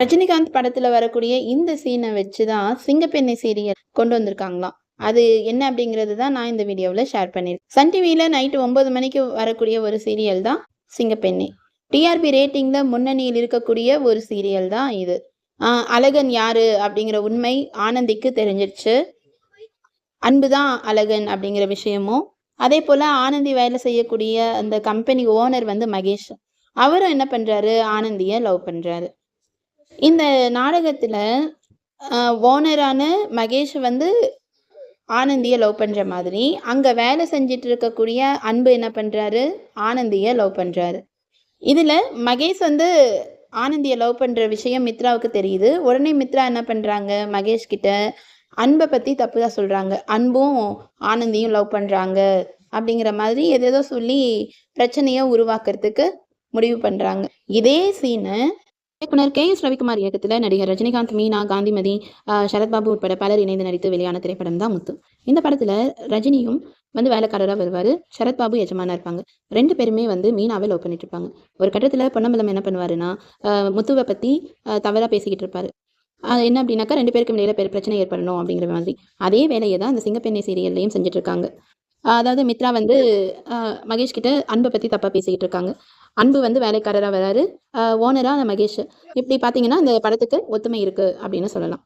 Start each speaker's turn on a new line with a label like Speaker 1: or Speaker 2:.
Speaker 1: ரஜினிகாந்த் படத்துல வரக்கூடிய இந்த சீனை வச்சு தான் சிங்கப்பெண்ணை சீரியல் கொண்டு வந்திருக்காங்களாம். அது என்ன அப்படிங்கிறது தான் நான் இந்த வீடியோவில் ஷேர் பண்ணியிருக்கேன் சன் டிவியில் நைட்டு ஒன்பது மணிக்கு வரக்கூடிய ஒரு சீரியல் தான் சிங்கப்பெண்ணை. டிஆர்பி ரேட்டிங்கில் முன்னணியில் இருக்கக்கூடிய ஒரு சீரியல் தான் இது. ஆஹ் அழகன் யாரு அப்படிங்கிற உண்மை ஆனந்திக்கு தெரிஞ்சிருச்சு. அன்பு தான் அழகன் அப்படிங்கிற விஷயமும் அதே போல் ஆனந்தி வேலை செய்யக்கூடிய அந்த கம்பெனி ஓனர் வந்து மகேஷ். அவரும் என்ன பண்ணுறாரு ஆனந்தியை லவ் பண்ணுறாரு இந்த நாடகத்தில் ஓனரான மகேஷ் வந்து ஆனந்தியை லவ் பண்ணுற மாதிரி அங்கே வேலை செஞ்சிட்டு இருக்கக்கூடிய அன்பு என்ன பண்ணுறாரு ஆனந்தியை லவ் பண்ணுறாரு இதில் மகேஷ் வந்து ஆனந்தியை லவ் பண்ணுற விஷயம் மித்ராவுக்கு தெரியுது. உடனே மித்ரா என்ன பண்ணுறாங்க மகேஷ் கிட்ட அன்பை பற்றி தப்பு தான் சொல்கிறாங்க அன்பும் ஆனந்தியும் லவ் பண்ணுறாங்க அப்படிங்கிற மாதிரி எதேதோ சொல்லி பிரச்சனையை உருவாக்குறதுக்கு முடிவு பண்ணுறாங்க இதே சீனை இயக்குனர் கே எஸ் ரவிக்குமார் இயக்கத்தில் நடிகர் ரஜினிகாந்த் மீனா காந்திமதி ஆஹ் சரத்பாபு உட்பட பலர் இணைந்து நடித்து வெளியான திரைப்படம் தான் முத்து. இந்த படத்தில் ரஜினியும் வந்து வேலைக்காரராக வருவார். சரத்பாபு எஜமானா இருப்பாங்க. ரெண்டு பேருமே வந்து மீனாவை லவ் பண்ணிட்டு இருப்பாங்க. ஒரு கட்டத்தில் பொன்னம்பலம் என்ன பண்ணுவாருன்னா ஆஹ் முத்துவை பற்றி தவறாக பேசிக்கிட்டு இருப்பாரு. என்ன அப்படின்னாக்கா ரெண்டு பேருக்கு இடையில பிரச்சனை ஏற்படணும் அப்படிங்கிற மாதிரி. அதே வேலையை தான் அந்த சிங்கப்பெண்ணை சீரியல்லையும் செஞ்சுட்டு இருக்காங்க. அதாவது மித்ரா வந்து மகேஷ் கிட்ட அன்பை பற்றி தப்பாக பேசிக்கிட்டு இருக்காங்க. அன்பு வந்து வேலைக்காரராக வராரு. ஓனராக மகேஷ். இப்படி பார்த்தீங்கன்னா இந்த படத்துக்கு ஒத்துமை இருக்குது அப்படின்னு சொல்லலாம்.